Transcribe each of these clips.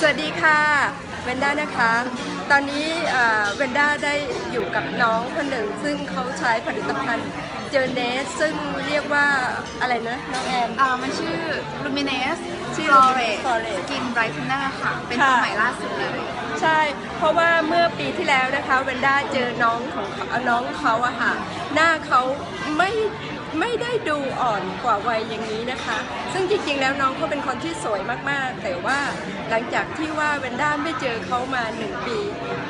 สวัสดีค่ะเวนด้านะคะ ตอนนี้เอ่อเวนด้าได้อยู่กับน้องคนหนึ่ง ซึ่งเขาใช้ผลิตภัณฑ์เจอเนสซึ่งเรียกว่าอะไรนะน้องแอมอ่ามันชื่อ Luminous ชื่อ Flawless Flawless Skin Brightener ค่ะ เป็นค่ะตัวใหม่ล่าสุดเลย ใช่ เพราะว่าเมื่อปีที่แล้วนะคะเวนด้าเจอน้องของเขาน้องเขาอะค่ะ หน้าเขา ไม่ไม่ได้ดูอ่อนกว่าวัยอย่างนี้นะคะ ซึ่งจริงๆ แล้วน้องเขาเป็นคนที่สวยมากๆ แต่ว่าหลังจากที่ว่าเวนด้าไม่เจอเขามาหนึ่งปี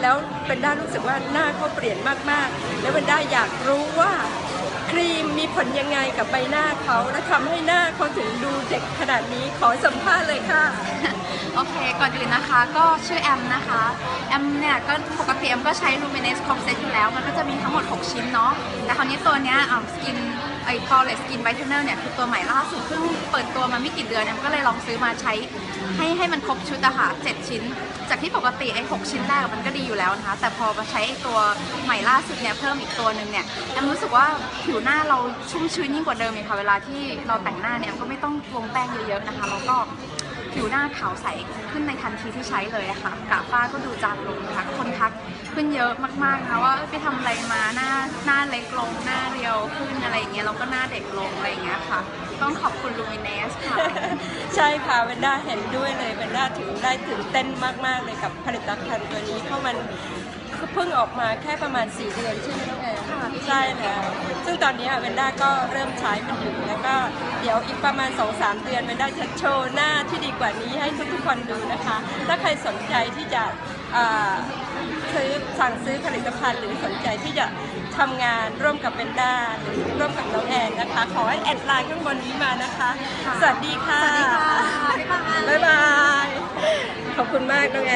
แล้วเวนด้ารู้สึกว่าหน้าเขาเปลี่ยนมากๆ แล้วเวนด้าอยากรู้ว่า ผลยังไงกับใบหน้าเขาและทำให้หน้าเขาถึงดูเด็กขนาดนี้ขอสัมภาษณ์เลยค่ะ โอเค ก่อนอื่นนะคะ ก็ชื่อแอมนะคะ แอมเนี่ยก็ปกติแอมก็ใช้ Luminous Concept อยู่แล้ว มันก็จะมีทั้งหมด 6 ชิ้นเนาะ แต่คราวนี้ตัวเนี้ยอ่าสกิน ไอ้ Flawless Skin Brightener เนี่ยคือตัวใหม่ล่าสุดเพิ่งเปิดตัวมาไม่กี่เดือนแอมก็เลยลองซื้อมาใช้ให้ให้มันครบชุดอะค่ะ7ชิ้น จากที่ปกติไอ้6ชิ้นแรกมันก็ดีอยู่แล้วนะคะ แต่พอมาใช้ไอ้ตัวใหม่ล่าสุดเนี่ยเพิ่มอีกตัวหนึ่งเนี่ยแอมรู้สึกว่าผิวหน้าเราชุ่มชื้นยิ่งกว่าเดิมอีกค่ะเวลาที่เราแต่งหน้าเนี่ยแอมก็ไม่ต้องลงแป้งเยอะๆนะคะแล้วก็ ผิวหน้าขาวใสขึ้นในทันทีที่ใช้เลยอะค่ะกระฝ้าก็ดูจางลงค่ะคนทักขึ้นเยอะมากๆนะว่าไปทำอะไรมาหน้าหน้าเล็กลงหน้าเรียวขึ้นอะไรอย่างเงี้ยแล้วก็หน้าเด็กลงอะไรอย่างเงี้ยค่ะ ต้องขอบคุณลูมิเนสค่ะ ใช่ค่ะเวนด้าเห็นด้วยเลยเวนด้าถึงได้ตื่นเต้นมากๆเลยกับผลิตภัณฑ์ตัวนี้เพราะมัน เพิ่งออกมาแค่ประมาณ 4 เดือนใช่ไหมน้องแอนค่ะใช่แล้วซึ่งตอนนี้เวนด้าก็เริ่มใช้มันอยู่แล้วก็เดี๋ยวอีกประมาณ 2-3 เดือนเวนด้าจะโชว์หน้าที่ดีกว่านี้ให้ทุกๆคนดูนะคะ ถ้าใครสนใจที่จะอ่าซื้อสั่งซื้อผลิตภัณฑ์หรือสนใจที่จะทำงานร่วมกับเวนด้าหรือร่วมกับน้องแอนนะคะ ขอให้แอดไลน์ข้างบนนี้มานะคะค่ะสวัสดีค่ะสวัสดีค่ะบ๊ายบายบ๊ายบาย ขอบคุณมากน้องแอน